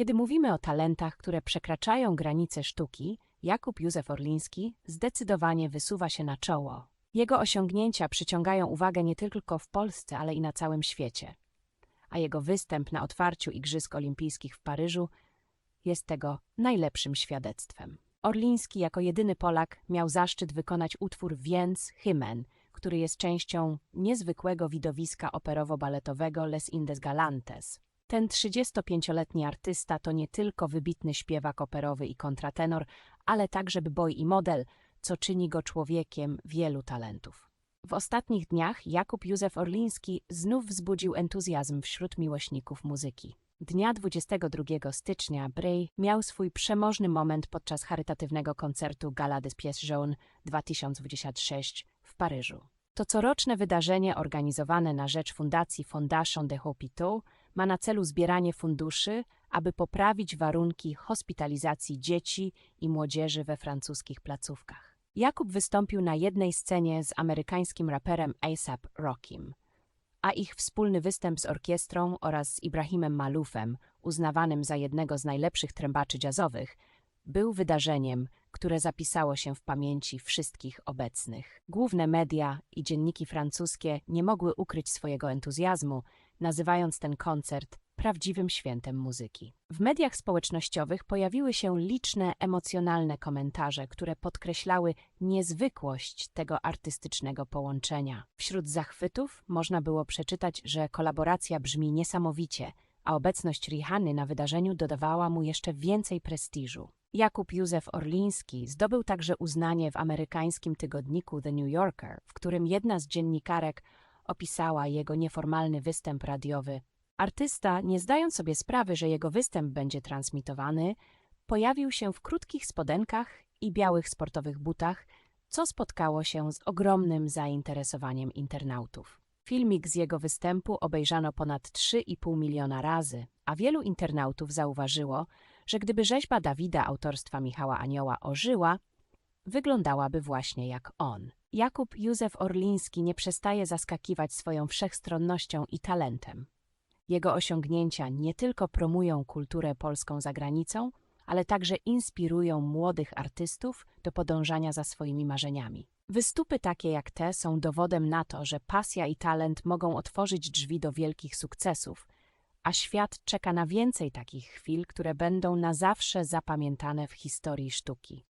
Kiedy mówimy o talentach, które przekraczają granice sztuki, Jakub Józef Orliński zdecydowanie wysuwa się na czoło. Jego osiągnięcia przyciągają uwagę nie tylko w Polsce, ale i na całym świecie. A jego występ na otwarciu Igrzysk Olimpijskich w Paryżu jest tego najlepszym świadectwem. Orliński jako jedyny Polak miał zaszczyt wykonać utwór Więc Hymen, który jest częścią niezwykłego widowiska operowo-baletowego Les Indes Galantes. Ten 35-letni artysta to nie tylko wybitny śpiewak operowy i kontratenor, ale także boy i model, co czyni go człowiekiem wielu talentów. W ostatnich dniach Jakub Józef Orliński znów wzbudził entuzjazm wśród miłośników muzyki. Dnia 22 stycznia Bray miał swój przemożny moment podczas charytatywnego koncertu Gala des Pièces Jaunes 2026 w Paryżu. To coroczne wydarzenie organizowane na rzecz Fundacji Fondation de Hôpitaux ma na celu zbieranie funduszy, aby poprawić warunki hospitalizacji dzieci i młodzieży we francuskich placówkach. Jakub wystąpił na jednej scenie z amerykańskim raperem ASAP Rockim, a ich wspólny występ z orkiestrą oraz z Ibrahimem Maloufem, uznawanym za jednego z najlepszych trębaczy jazzowych, był wydarzeniem, które zapisało się w pamięci wszystkich obecnych. Główne media i dzienniki francuskie nie mogły ukryć swojego entuzjazmu, nazywając ten koncert prawdziwym świętem muzyki. W mediach społecznościowych pojawiły się liczne emocjonalne komentarze, które podkreślały niezwykłość tego artystycznego połączenia. Wśród zachwytów można było przeczytać, że kolaboracja brzmi niesamowicie, a obecność Rihanny na wydarzeniu dodawała mu jeszcze więcej prestiżu. Jakub Józef Orliński zdobył także uznanie w amerykańskim tygodniku The New Yorker, w którym jedna z dziennikarek opisała jego nieformalny występ radiowy. Artysta, nie zdając sobie sprawy, że jego występ będzie transmitowany, pojawił się w krótkich spodenkach i białych sportowych butach, co spotkało się z ogromnym zainteresowaniem internautów. Filmik z jego występu obejrzano ponad 3,5 miliona razy, a wielu internautów zauważyło, że gdyby rzeźba Dawida autorstwa Michała Anioła ożyła, wyglądałaby właśnie jak on. Jakub Józef Orliński nie przestaje zaskakiwać swoją wszechstronnością i talentem. Jego osiągnięcia nie tylko promują kulturę polską za granicą, ale także inspirują młodych artystów do podążania za swoimi marzeniami. Wystupy takie jak te są dowodem na to, że pasja i talent mogą otworzyć drzwi do wielkich sukcesów, a świat czeka na więcej takich chwil, które będą na zawsze zapamiętane w historii sztuki.